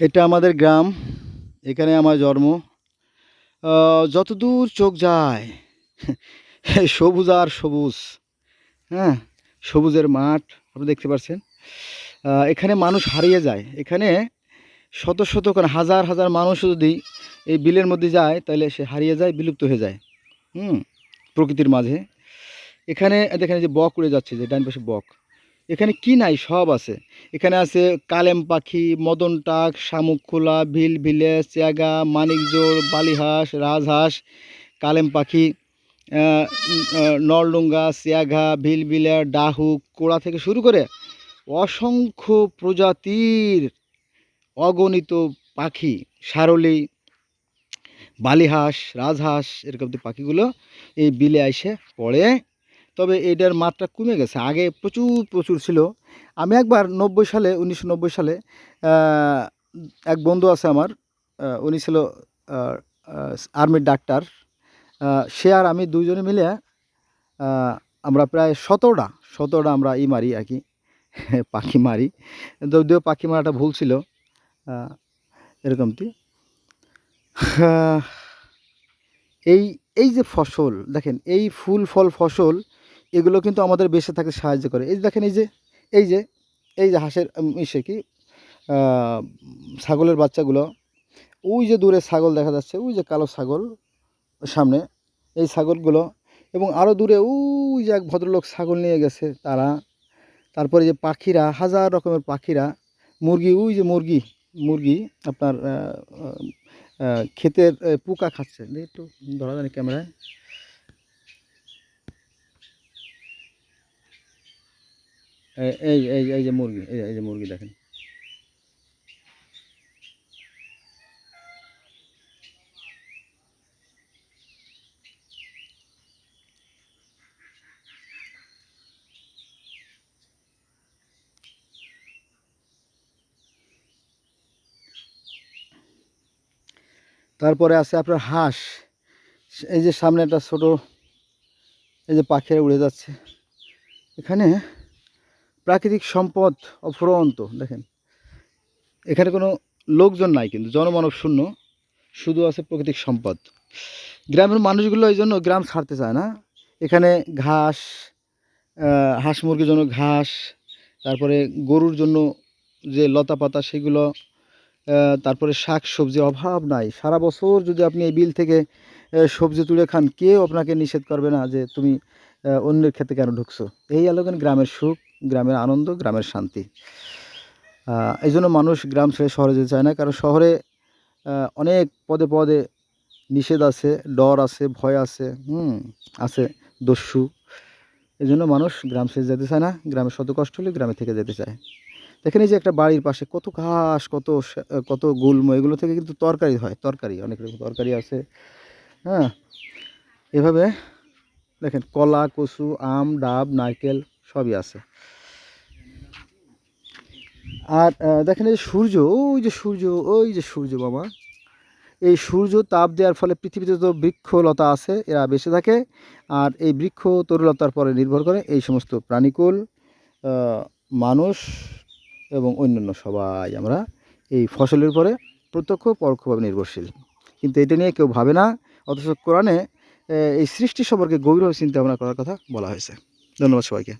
এটা আমাদের গ্রাম, এখানে আমার জন্ম। যতদূর চোখ যায়, সবুজ আর সবুজ হ্যাঁ? সবুজের মাঠ, আপনি দেখতে পাচ্ছেন। এখানে মানুষ হারিয়ে যায়। এখানে শত শত করে, হাজার হাজার মানুষ যদি এই বিলের মধ্যে যায়, তাহলে সে হারিয়ে যায়, বিলুপ্ত হয়ে যায়। হুম? প্রকৃতির মাঝে। এখানে, দেখেন যে বক উড়ে যাচ্ছে, যে ডান পাশে বক। এখানে কি নাই, সব আছে। এখানে আছে কালেম পাখি, মদন টাক শামুকখোলা ভিল ভিলে চেয়াগা মানিকজোড়, বালিহাঁস, রাজহাঁস, কালেম পাখি নরডুঙ্গা চেয়াঘা ভিলভিলে ডাহুক, কোড়া থেকে শুরু করে অসংখ্য প্রজাতির অগণিত পাখি সারলি বালিহাঁস, রাজহাঁস, এরকম পাখিগুলো এই বিলে এসে পড়ে। তবে এটার মাত্রা কমে গেছে। আগে প্রচুর প্রচুর ছিল। আমি একবার নব্বই সালে, উনিশশো নব্বই সালে এক বন্ধু আছে আমার উনি ছিল আর্মির ডাক্তার। সে আর আমি দুজনে মিলে আমরা প্রায় সতেরোটা সতেরোটা আমরা ই মারি আর কি। পাখি মারি। যদিও পাখি মারাটা ভুল ছিল এরকমটি। এই এই যে ফসল, দেখেন, এই ফুল ফল ফসল এগুলো কিন্তু আমাদের বেঁচে থাকতে সাহায্য করে। এই দেখেন, এই যে এই যে এই যে হাঁসের ইসে কি? ছাগলের বাচ্চাগুলো, ওই যে দূরে ছাগল দেখা যাচ্ছে, ওই যে কালো ছাগল সামনে, এই ছাগলগুলো, এবং আরও দূরে ওই যে এক ভদ্রলোক ছাগল নিয়ে গেছে তারা। তারপরে যে পাখিরা, হাজার রকমের পাখিরা, মুরগি, ওই যে মুরগি মুরগি আপনার ক্ষেতের পোকা খাচ্ছে। একটু ধরা জানি ক্যামেরায়। এই- এই এই যে মুরগি, এই এই যে মুরগি দেখেন। তারপরে আছে আপনার হাঁস। এই যে সামনে একটা ছোট, এই যে পাখিরা উড়ে যাচ্ছে। এখানে প্রাকৃতিক সম্পদ অফুরন্ত, দেখেন। এখানে কোনো লোকজন নাই কিন্তু, জনমানব শূন্য, শুধু আছে প্রাকৃতিক সম্পদ। গ্রামের মানুষগুলো এই জন্য গ্রাম ছাড়তে চায় না। এখানে ঘাস হাঁস মুরগির জন্য ঘাস, তারপরে গরুর জন্য যে লতা পাতা সেগুলো তারপরে শাক সবজি অভাব নাই। সারা বছর যদি আপনি এই বিল থেকে সবজি তুলে খান, কেউ আপনাকে নিষেধ করবে না যে তুমি অন্যের ক্ষেতে কেন ঢুকছো। এই আলোকেন গ্রামের সুখ গ্রামের আনন্দ, গ্রামের শান্তি। এই জন্য মানুষ গ্রাম ছেড়ে শহরে যেতে চায় না, কারণ শহরে অনেক পদে পদে নিষেধ আছে, ডর আছে, ভয় আছে, হুম, আছে দস্যু। এই জন্য মানুষ গ্রাম ছেড়ে যেতে চায় না, গ্রামে শত কষ্ট হলে গ্রামে থেকে যেতে চায়। দেখেন এই যে একটা বাড়ির পাশে কত ঘাস, কত কত গুল্ম, এগুলো থেকে কিন্তু তরকারি হয়, তরকারি, অনেক রকম তরকারি আছে হ্যাঁ। এভাবে দেখেন কলা, কচু, আম, ডাব, নারকেল সবই আছে। আর দেখেন এই সূর্য, ওই যে সূর্য, ওই যে সূর্য বাবা। এই সূর্য তাপ দেওয়ার ফলে পৃথিবীতে তো বৃক্ষলতা আছে, এরা বেঁচে থাকে। আর এই বৃক্ষ তরুলতার পরে নির্ভর করে এই সমস্ত প্রাণীকুল মানুষ এবং অন্যান্য সবাই আমরা এই ফসলের উপরে প্রত্যক্ষ পরোক্ষভাবে নির্ভরশীল। কিন্তু এটা নিয়ে কেউ ভাবে না, অথচ কোরআনে এই সৃষ্টি সম্পর্কে গভীরভাবে চিন্তা ভাবনা করার কথা বলা হয়েছে। ধন্যবাদ সবাইকে।